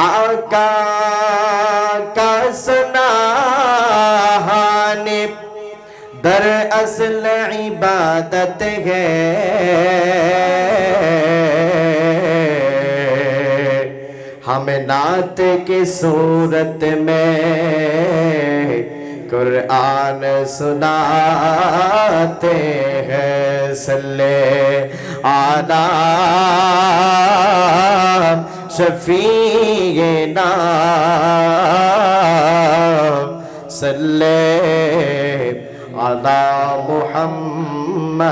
आका का दर असल इबादत है। हमें नात की सूरत में कुरान सुनाते हैं। सल्ले आला शफी नाम सल्ले आला मुहम्मदिन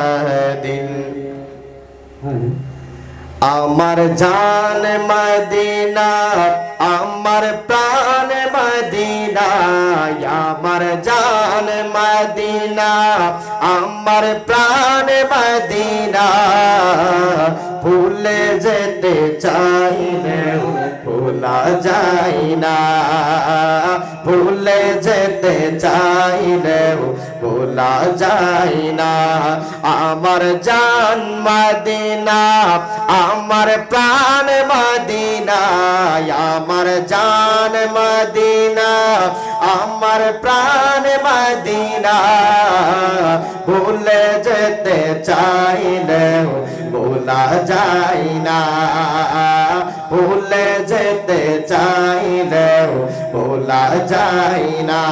আমার জান মদিনা আমার প্রাণ মদিনা আমার জান মদিনা আমার প্রাণ মদিনা ভুলে যেতে চাইলে ভোলা যায় না। ভুলে যেতে চাইলে ভোলা যায় না। আমার জান মদিনা, আমার প্রাণ মদিনা, আমার জান মদিনা, আমার প্রাণ মদিনা। ভুলে যেতে চাইলে ভোলা যায় না। ভুলে যেতে চাইলে ভোলা যায় না।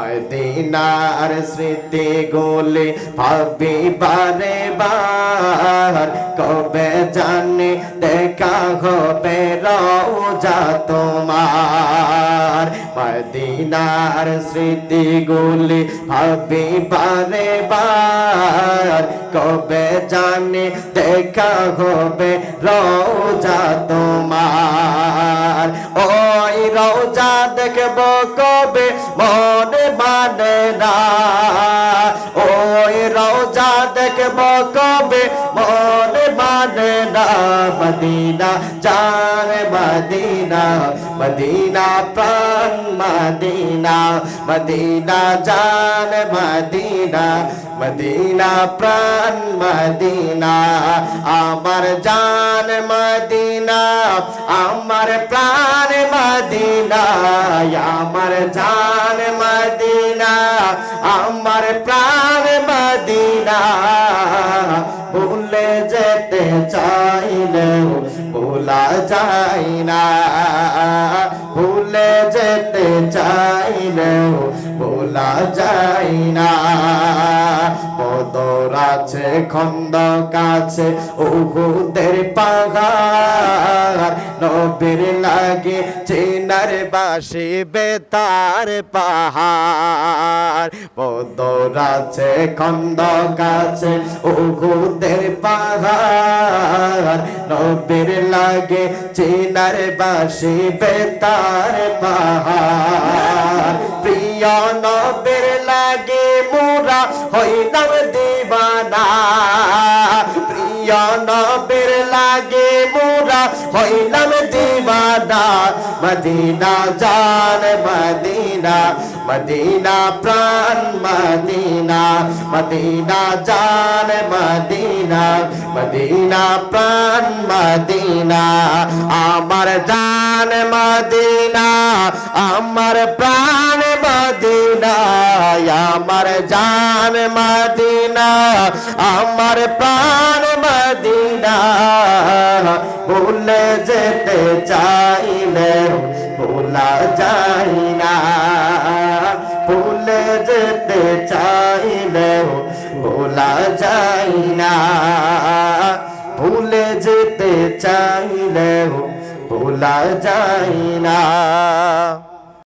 মদিনার স্মৃতি গোলে ভাবি বারে বার। কবে জানি দেখা হবে রোজা তোমার। মদিনার স্মৃতি গোলে ভাবি বারে বার। কবে জানি দেখা হবে রোজা তোমার। ওই রোজা দেখব দেখব কবে মনে মানে না মদিনা জান মদিনা মদিনা প্রাণ মদিনা মদিনা জান মদিনা মদিনা প্রাণ মদিনা আমার জান মদিনা আমার প্রাণ মদিনা আমার জান মদিনা আমার প্রাণ মদিনা ভুলে যেতে চাইলেও ভোলা যায় না। ভুলে যেতে চাইলেও ভোলা যায় না। বদর আছে খন্দ কাছে উহুদের পাহাড়। নবীর লাগে চেনার বাসি বেতার পাহাড়। বদর আছে খন্দ কাছে, উহুদের পাহাড়। নবীর লাগে চেনার বাসি, বেতার পাহাড়। প্রিয় নবীর লাগে মোরা হইলাম দিবানা। প্রিয় নবীর লাগে মোরা হইলাম দিবানা। মদিনা জান, মদিনা মদিনা প্রাণ মদিনা মদিনা জান মদিনা মদিনা প্রাণ মদিনা আমার জান মদিনা আমার প্রাণ মদিনা আমার জান মদিনা আমার প্রাণ মদিনা ভুলে যেতে চাইলে ভোলা যায় না ভোলা যায় না। ভুলে যেতে চাইলেও ভোলা যায় না।